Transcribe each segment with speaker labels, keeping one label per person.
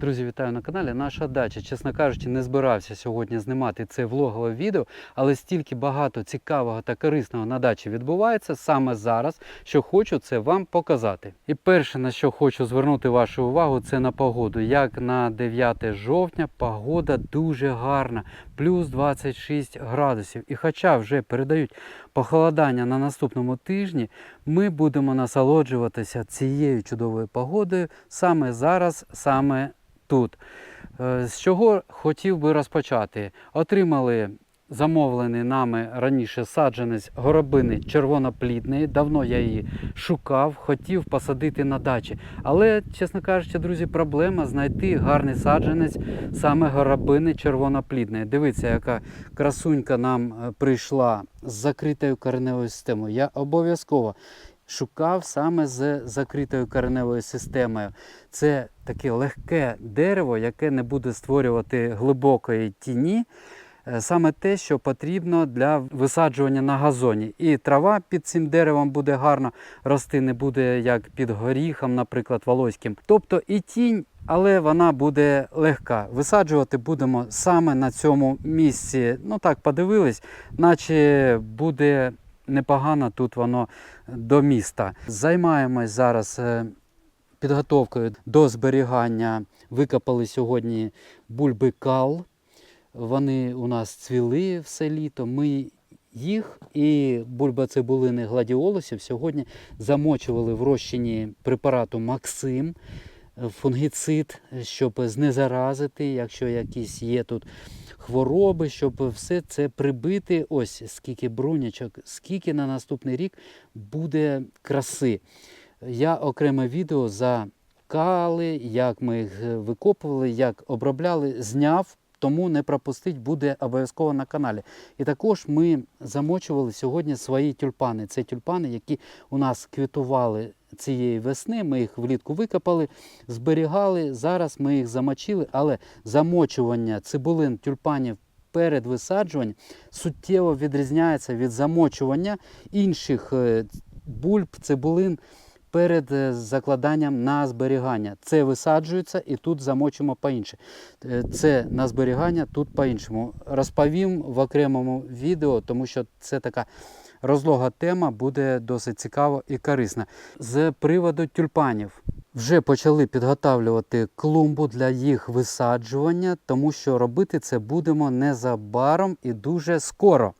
Speaker 1: Друзі, вітаю на каналі. Наша дача, чесно кажучи, не збирався сьогодні знімати це влогове відео, але стільки багато цікавого та корисного на дачі відбувається саме зараз, що хочу це вам показати. І перше, на що хочу звернути вашу увагу, це на погоду. Як на 9 жовтня погода дуже гарна, плюс 26 градусів. І хоча вже передають похолодання на наступному тижні, ми будемо насолоджуватися цією чудовою погодою саме зараз, саме тут. Е, З чого хотів би розпочати? Отримали замовлений нами раніше саджанець горобини червоноплідної. Давно я її шукав, хотів посадити на дачі. Але, чесно кажучи, друзі, проблема знайти гарний саджанець саме горобини червоноплідної. Дивіться, яка красунька нам е, прийшла з закритою кореневою системою. Я обов'язково шукав саме з закритою кореневою системою. Це таке легке дерево, яке не буде створювати глибокої тіні. Е, Саме те, що потрібно для висаджування на газоні. І трава під цим деревом буде гарно рости, не буде як під горіхом, наприклад, волоським. Тобто і тінь, але вона буде легка. Висаджувати будемо саме на цьому місці. Ну так, подивились, наче буде непогано тут воно до міста. Займаємось зараз е, підготовкою до зберігання. Викопали сьогодні бульби кал. Вони у нас цвіли все літо. Ми їх і бульба цибулини гладіолусів сьогодні замочували в розчині препарату Максим, фунгіцид, щоб знезаразити, якщо якісь є тут хвороби, щоб все це прибити. Ось скільки брунячок, скільки на наступний рік буде краси. Я окреме відео за кали, як ми їх викопували, як обробляли, зняв. Тому не пропустить буде обов'язково на каналі. І також ми замочували сьогодні свої тюльпани. Це тюльпани, які у нас квітували цієї весни. Ми їх влітку викопали, зберігали. Зараз ми їх замочили, але замочування цибулин тюльпанів перед висаджуванням суттєво відрізняється від замочування інших е, бульб, цибулин перед е, закладанням на зберігання. Це висаджується і тут замочимо по-інше. Е, Це на зберігання, тут по-іншому. Розповім в окремому відео, тому що це така розлога тема, буде досить цікава і корисна. З приводу тюльпанів. Вже почали підготовлювати клумбу для їх висаджування, тому що робити це будемо незабаром і дуже скоро.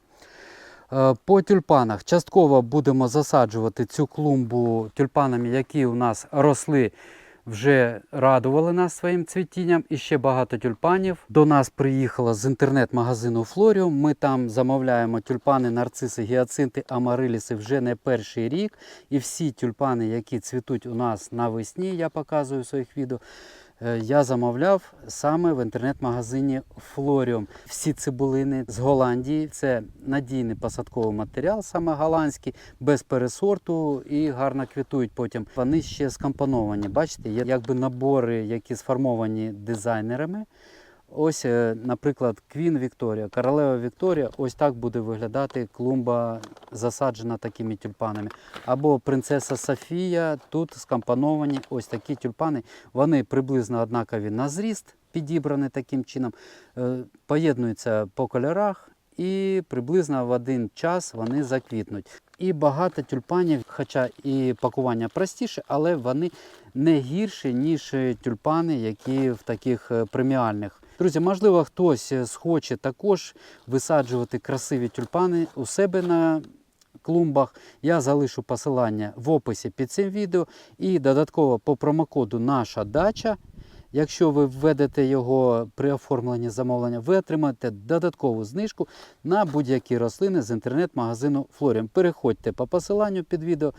Speaker 1: Е, По тюльпанах частково будемо засаджувати цю клумбу тюльпанами, які у нас росли, вже радували нас своїм цвітінням. І ще багато тюльпанів. До нас приїхала з інтернет-магазину Флоріум. Ми там замовляємо тюльпани, нарциси, гіацинти, амариліси вже не перший рік. І всі тюльпани, які цвітуть у нас навесні, я показую в своїх відео. Е, Я замовляв саме в інтернет-магазині Флоріум. Всі цибулини з Голландії. Це надійний посадковий матеріал, саме голландський, без пересорту і гарно квітують потім. Вони ще скомпоновані. Бачите, є якби набори, які сформовані дизайнерами. Ось, е, наприклад, Квін Вікторія, королева Вікторія, ось так буде виглядати клумба, засаджена такими тюльпанами. Або принцеса Софія, тут скомпоновані ось такі тюльпани. Вони приблизно однакові на зріст, підібрані таким чином, е, поєднуються по кольорах і приблизно в один час вони заквітнуть. І багато тюльпанів, хоча і пакування простіше, але вони не гірші, ніж тюльпани, які в таких е, преміальних. Друзі, можливо, хтось е, схоче також висаджувати красиві тюльпани у себе на клумбах. Я залишу посилання в описі під цим відео. І додатково по промокоду Наша дача. Якщо ви введете його при оформленні замовлення, ви отримаєте додаткову знижку на будь-які рослини з інтернет-магазину Флоріум. Переходьте по посиланню під відео.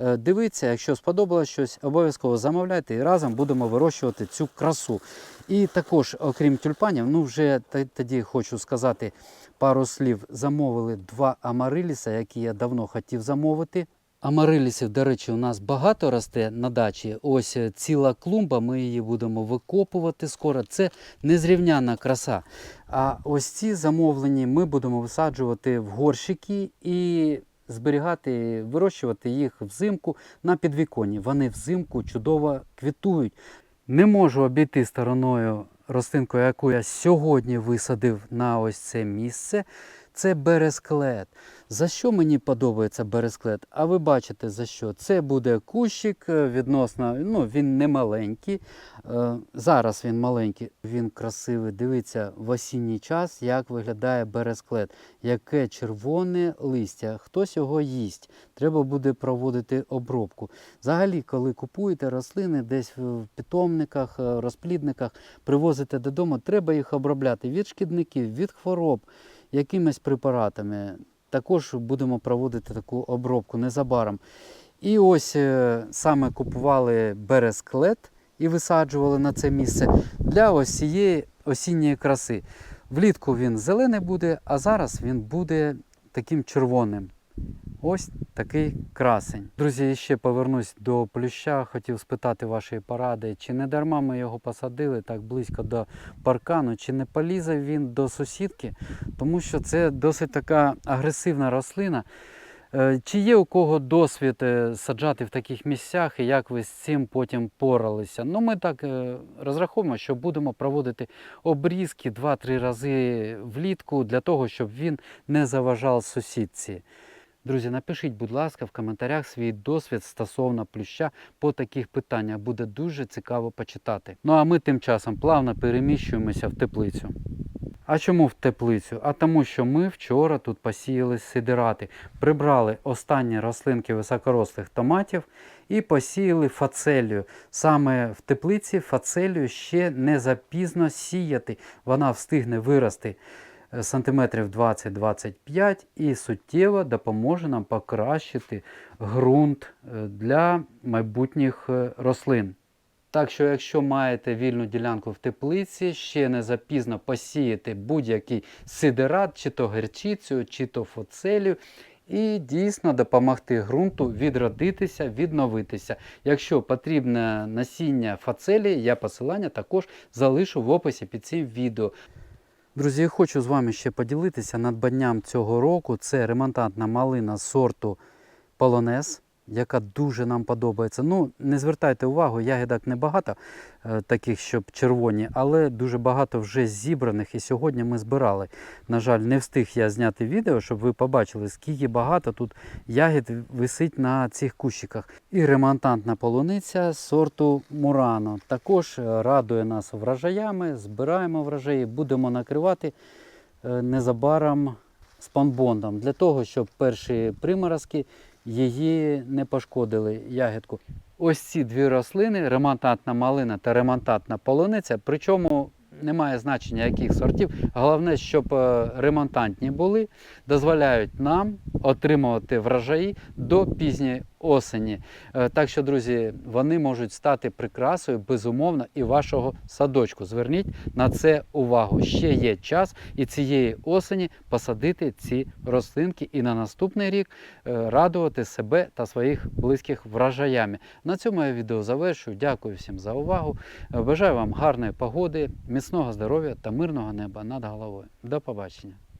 Speaker 1: Е, Дивіться, якщо сподобалось щось, обов'язково замовляйте і разом будемо вирощувати цю красу. І також, окрім тюльпанів, ну вже тоді хочу сказати пару слів. Замовили два амариліса, які я давно хотів замовити. Амарилісів, до речі, у нас багато росте на дачі. Ось е, ціла клумба, ми її будемо викопувати скоро. Це незрівняна краса. А ось ці замовлені ми будемо висаджувати в горщики і зберігати, вирощувати їх взимку на підвіконні. Вони взимку чудово квітують. Не можу обійти стороною рослинку, яку я сьогодні висадив на ось це місце. Це бересклет. За що мені подобається бересклет? А ви бачите за що? Це буде кущик е, відносно, ну він не маленький. Е, Зараз він маленький, він красивий. Дивіться в осінній час, як виглядає бересклет, яке червоне листя. Хтось його їсть. Треба буде проводити обробку. Взагалі, коли купуєте рослини десь в питомниках, е, розплідниках, привозите додому, треба їх обробляти від шкідників, від хвороб, якимись препаратами. Також будемо проводити таку обробку незабаром. І ось е, саме купували бересклет і висаджували на це місце для ось цієї осінньої краси. Влітку він зелений буде, а зараз він буде таким червоним. Ось такий красень. Друзі, ще повернусь до плюща. Хотів спитати вашої поради, чи не дарма ми його посадили так близько до паркану, чи не полізе він до сусідки, тому що це досить така агресивна рослина. Е, Чи є у кого досвід е, саджати в таких місцях і як ви з цим потім поралися? Ну, ми так е, розраховуємо, що будемо проводити обрізки 2-3 рази влітку для того, щоб він не заважав сусідці. Друзі, напишіть, будь ласка, в коментарях свій досвід стосовно плюща по таких питаннях. Буде дуже цікаво почитати. Ну а ми тим часом плавно переміщуємося в теплицю. А чому в теплицю? А тому, що ми вчора тут посіяли сидирати, прибрали останні рослинки високорослих томатів і посіяли фацелію. Саме в теплиці фацелію ще не запізно сіяти. Вона встигне вирости сантиметрів 20-25 і суттєво допоможе нам покращити ґрунт е, для майбутніх е, рослин. Так що, якщо маєте вільну ділянку в теплиці, ще не запізно посіяти будь-який сидерат, чи то герчицю, чи то фоцелію, і дійсно допомогти ґрунту відродитися, відновитися. Якщо потрібне насіння фацелії, я посилання також залишу в описі під цим відео. Друзі, хочу з вами ще поділитися надбанням цього року. Це ремонтантна малина сорту Полонез, яка дуже нам подобається. Ну, не звертайте увагу, ягідок небагато е, таких, щоб червоні, але дуже багато вже зібраних. І сьогодні ми збирали. На жаль, не встиг я зняти відео, щоб ви побачили, скільки багато тут ягід висить на цих кущиках. І ремонтантна полуниця сорту Мурано. Також е, радує нас врожаями, збираємо врожаї, будемо накривати е, незабаром спанбондом для того, щоб перші приморозки її не пошкодили ягідку. Ось ці дві рослини, ремонтантна малина та ремонтантна полуниця, причому немає значення яких сортів. Головне, щоб е, ремонтантні були, дозволяють нам отримувати врожаї до пізньої осені. Е, Так що, друзі, вони можуть стати прикрасою, безумовно, і вашого садочку. Зверніть на це увагу. Ще є час і цієї осені посадити ці рослинки і на наступний рік е, радувати себе та своїх близьких врожаями. На цьому я відео завершую. Дякую всім за увагу. Е, Бажаю вам гарної погоди, міцного здоров'я та мирного неба над головою. До побачення.